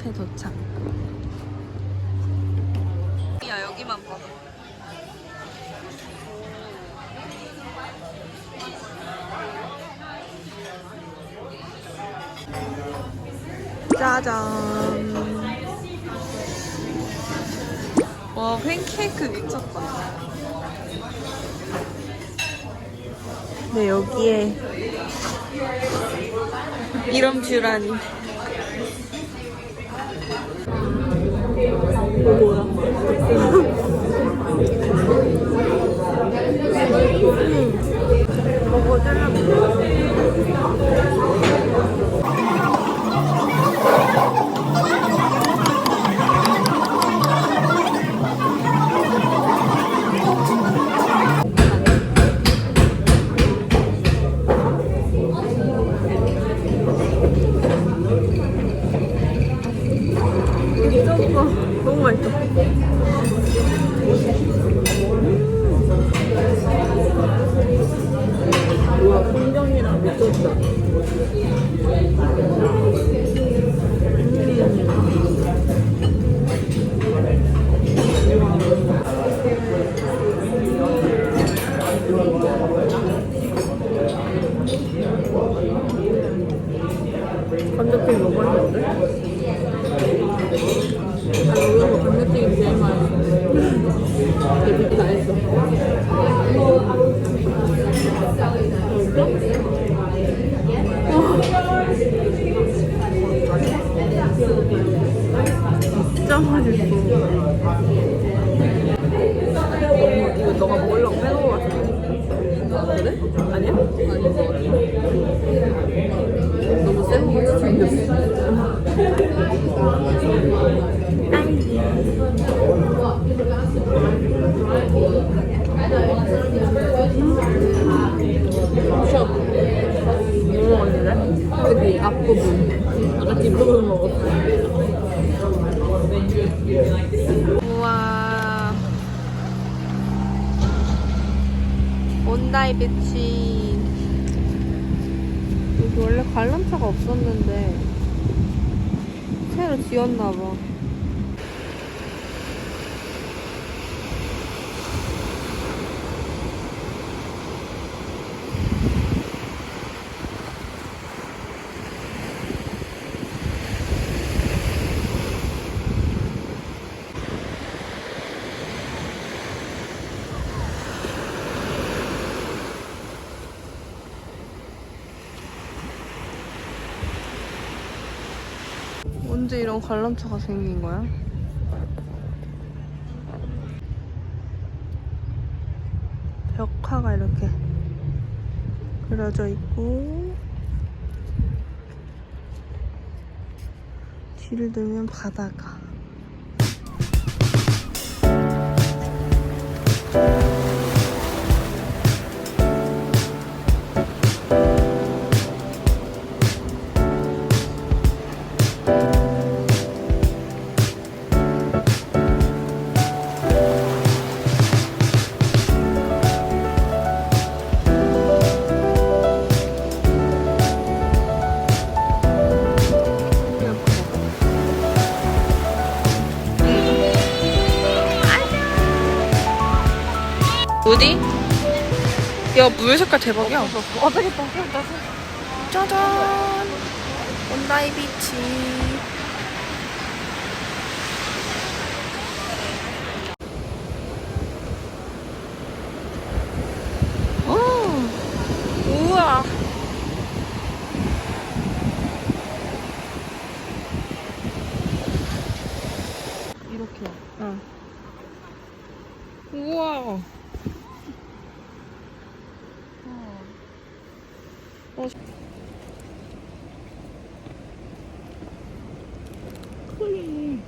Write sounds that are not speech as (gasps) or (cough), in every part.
카페 도착. 야, 여기만 봐. 짜잔. 와, 팬케이크 미쳤다. 네, 여기에 이런 뷰라니. 먹 아니야? 여기 원래 관람차가 없었는데 새로 지었나봐. 언제 이런 관람차가 생긴 거야? 벽화가 이렇게 그려져 있고 뒤를 들면 바다가 야, 물 색깔 대박이야. 어, 되겠다. 되겠다. 짜잔! 온다이 비치. 오! 우와! 이렇게. 응. 우와! 어. 크림.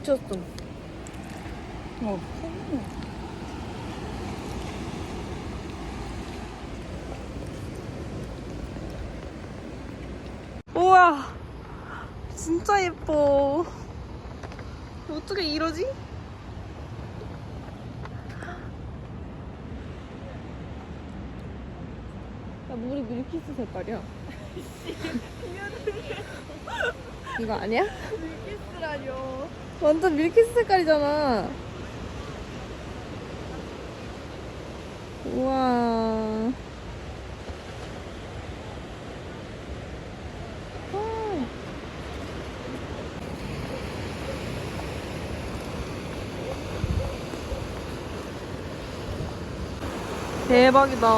미쳤어. 어, 우와! 진짜 예뻐. 어떻게 이러지? 야, 물이 밀키스 색깔이야. (laughs) 이거 아니야? 밀키스라뇨. 완전 밀키스 색깔이잖아. 우와. 아. 대박이다.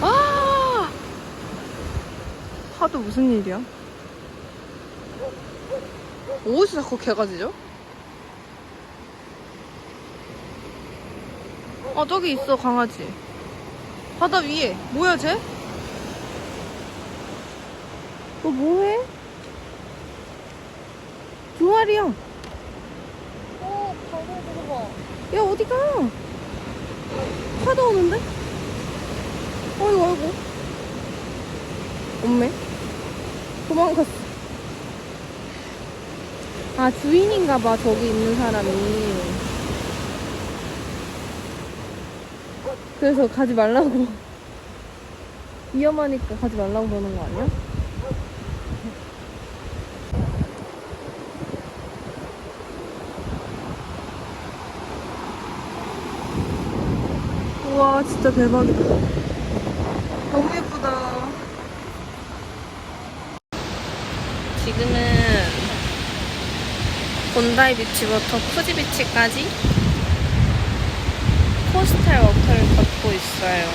아! 하도 무슨 일이야? 어디서 자꾸 개가 짖어? 아 저기 있어 강아지 바다 위에 뭐야 쟤? 너 뭐해? 두 마리야 어, 보고 봐. 야 어디가 파도 오는데? 어이구 어이구 없네 도망갔어 아 주인인가봐 저기 있는 사람이 그래서 가지 말라고. 위험하니까 가지 말라고 그러는 거 아니야? 우와 진짜 대박이다 너무 예쁘다. 지금은 본다이 비치부터 푸지 비치까지 코스탈 워크를 걷고 있어요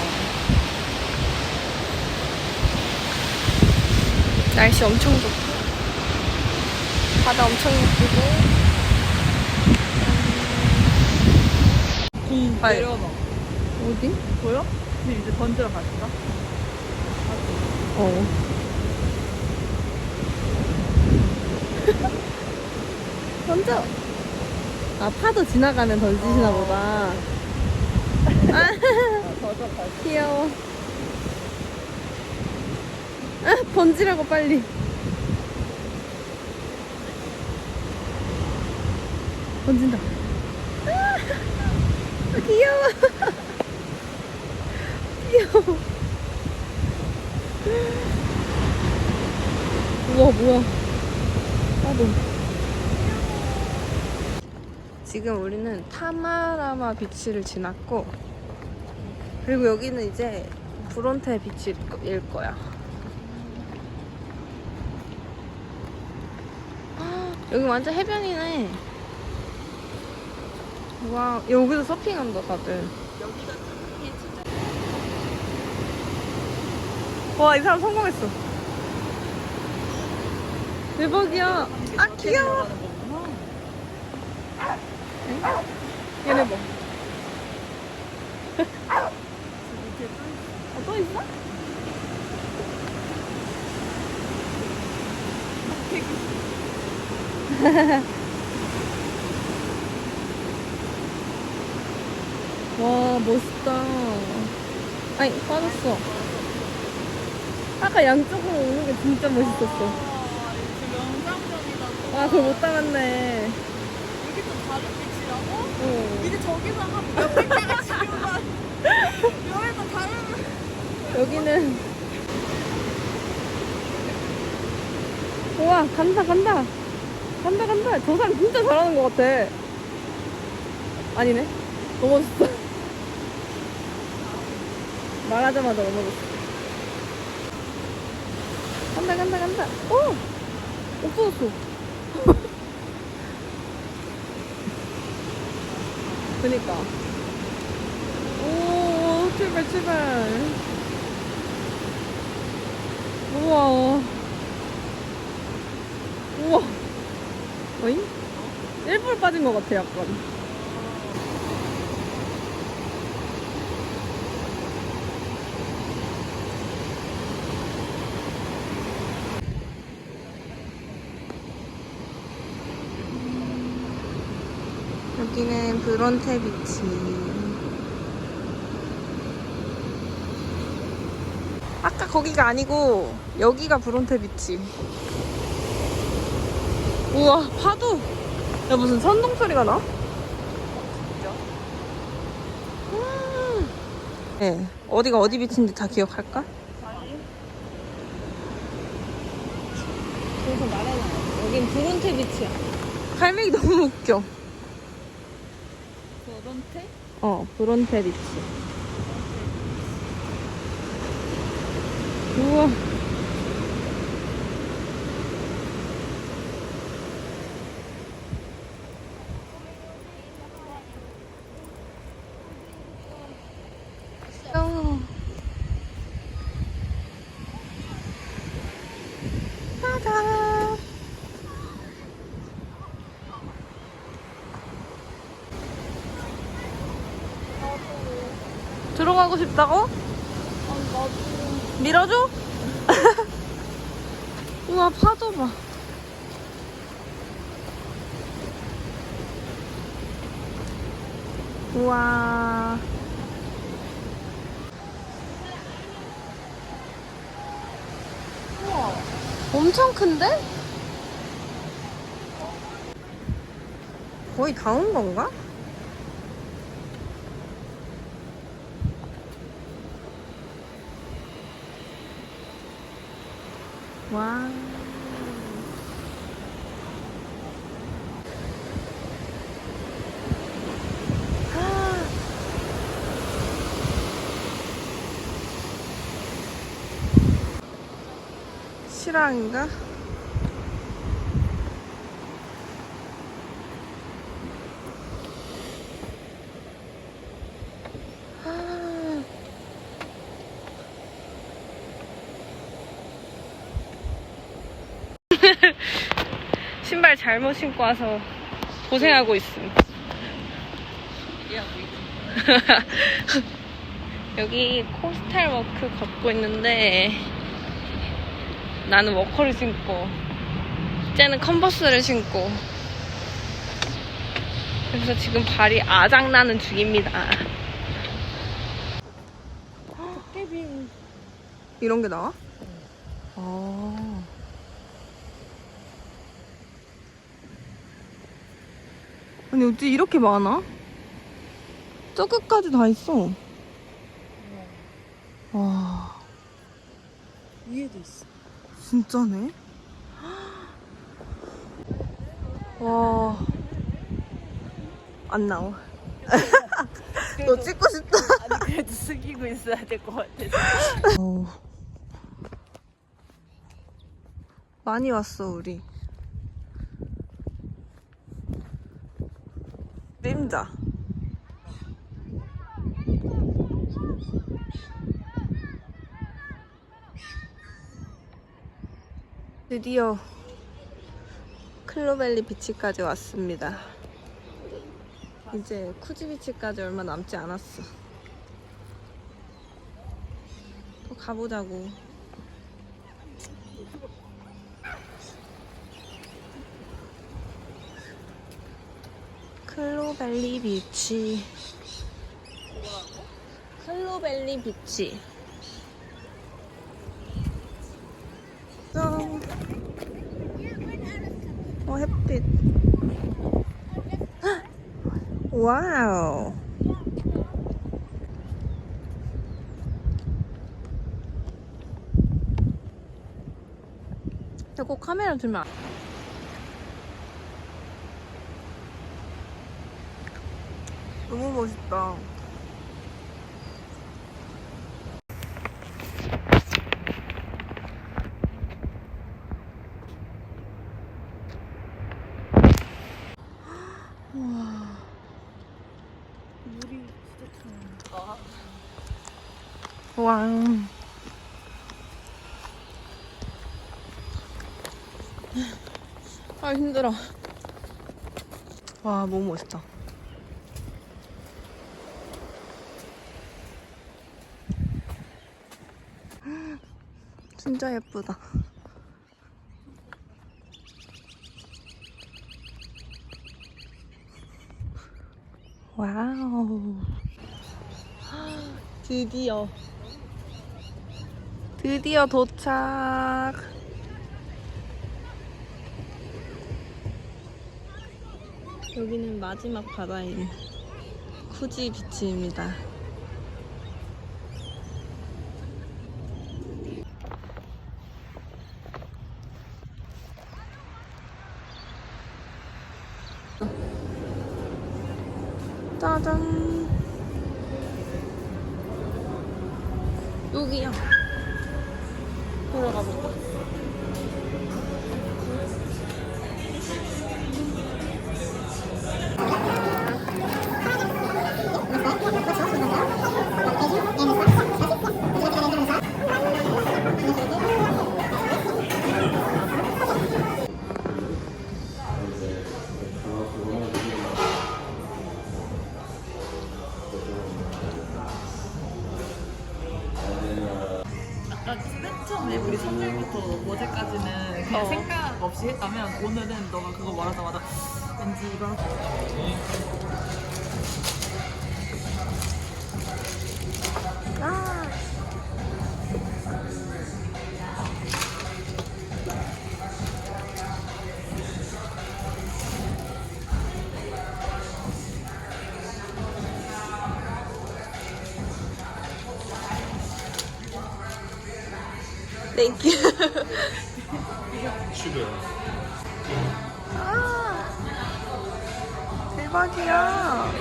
날씨 엄청 좋고 바다 엄청 예쁘고 공 아이. 내려놔. 어디? 보여? 근데 이제 던지러 갈까? 어. (laughs) 던져. 아 파도 지나가면 던지시나 보다. 아, 귀여워. 아, 던지라고 빨리. 던진다. 아, 귀여워. 귀여워. 우와 뭐야 파도 지금 우리는 타마라마 비치를 지났고 그리고 여기는 이제 브론테 비치일 거- 거야. 아, (gasps) 여기 완전 해변이네. 와 여기서 서핑한다 다들. 와이 사람 성공했어. 대박이야. 아 귀여워. 얘네 뭐 아, 또 있어? (laughs) 와 멋있다 아니 빠졌어 아까 양쪽으로 오는 게 진짜 멋있었어 영상전이다. 와 그걸 못 담았네 여기 또 다른 빛이라고? 어. 이게 저기서 한 몇백 개가 지금만. 여기도 다른. 여기는. 우와 간다 간다. 간다 간다. 저 사람 진짜 잘하는 것 같아. 아니네. 넘어졌어. (laughs) 말하자마자 넘어졌어. 간다 간다 간다. 오! 없어졌어. (laughs) 그니까. 오 출발 출발 우와. 우와. 어잉? 일부러 빠진 것 같아, 약간. 여기는 브론테 비치. 아까 거기가 아니고 여기가 브론테 비치. 우와, 파도! 야, 무슨 선동 소리가 나? 음. 네, 어디가 어디 비치인지 다 기억할까? 그래서 말해놔요. 여긴 브론테 비치야. 갈매기 너무 웃겨. 브론테? 어, 브론테 비치. 우와. 들어가고 싶다고? 밀어줘? (laughs) 우와 파도 봐. 우와. 우와. 엄청 큰데? 거의 다 온 건가? 와. 실화인가? 아. 신발 잘못 신고 와서 고생하고 있음. (laughs) 여기 코스탈 워크 걷고 있는데 나는 워커를 신고 쟤는 컨버스를 신고 그래서 지금 발이 아작나는 중입니다. 도깨비. 이런 게 나와? 아. 아니 어찌 이렇게 많아? 저 끝까지 다 있어. 와, 위에도 있어. 진짜네. 와, 안 나와. (laughs) 너 찍고 싶다. (laughs) 아니 그래도 숙이고 있어야 될 것 같아서. 어우. 많이 왔어 우리 림자. 드디어 클로벨리 비치까지 왔습니다. 이제 쿠지 비치까지 얼마 남지 않았어. 또 가보자고. 클로벨리 비치. 클로벨리 비치. 짠. 어, 햇빛. 헉! (gasps) 와우. 꼭 카메라 들면 너무 멋있다. 와. 물이 진짜 차. 와. 아 힘들어. 와 너무 멋있다. 진짜 예쁘다. 와우. 드디어. 드디어 도착. 여기는 마지막 바다인 쿠지 비치입니다. 아. 땡 (laughs) 대박이야.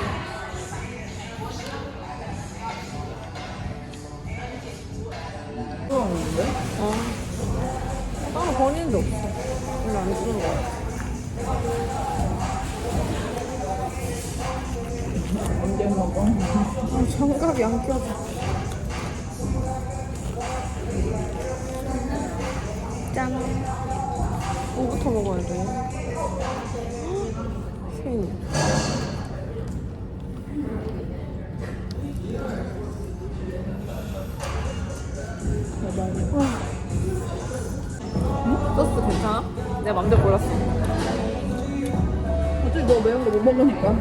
어. 따로 버리는 데 없어. 별로 안 주는 거 같아. 언제 먹어? 아, 장갑이 안 껴져. 짠. 뭐부터 먹어야 돼? 생. 소스 괜찮아? 내가 맘대로 골랐어 어차피 너 매운 거 못 먹으니까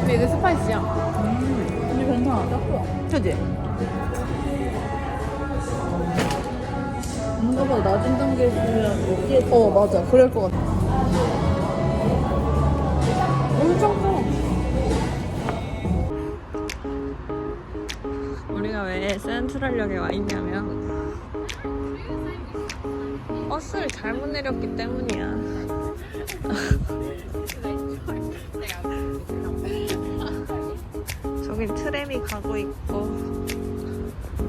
근데 이게 스파이시야. 근데 괜찮아 딱 좋아 그지? 뭔가보다 낮은 단계에 주면 먹기에 어, 맞아. 그럴 것 같아. 엄청 커. 우리가 왜 센트럴역에 와 있냐면 버스를 잘못 내렸기 때문이야. (laughs) 저긴 트램이 가고 있고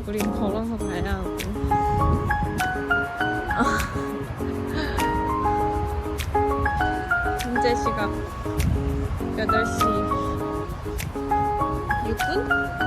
우린 걸어서 가야 하고. (laughs) 현재 시각 8시 6분?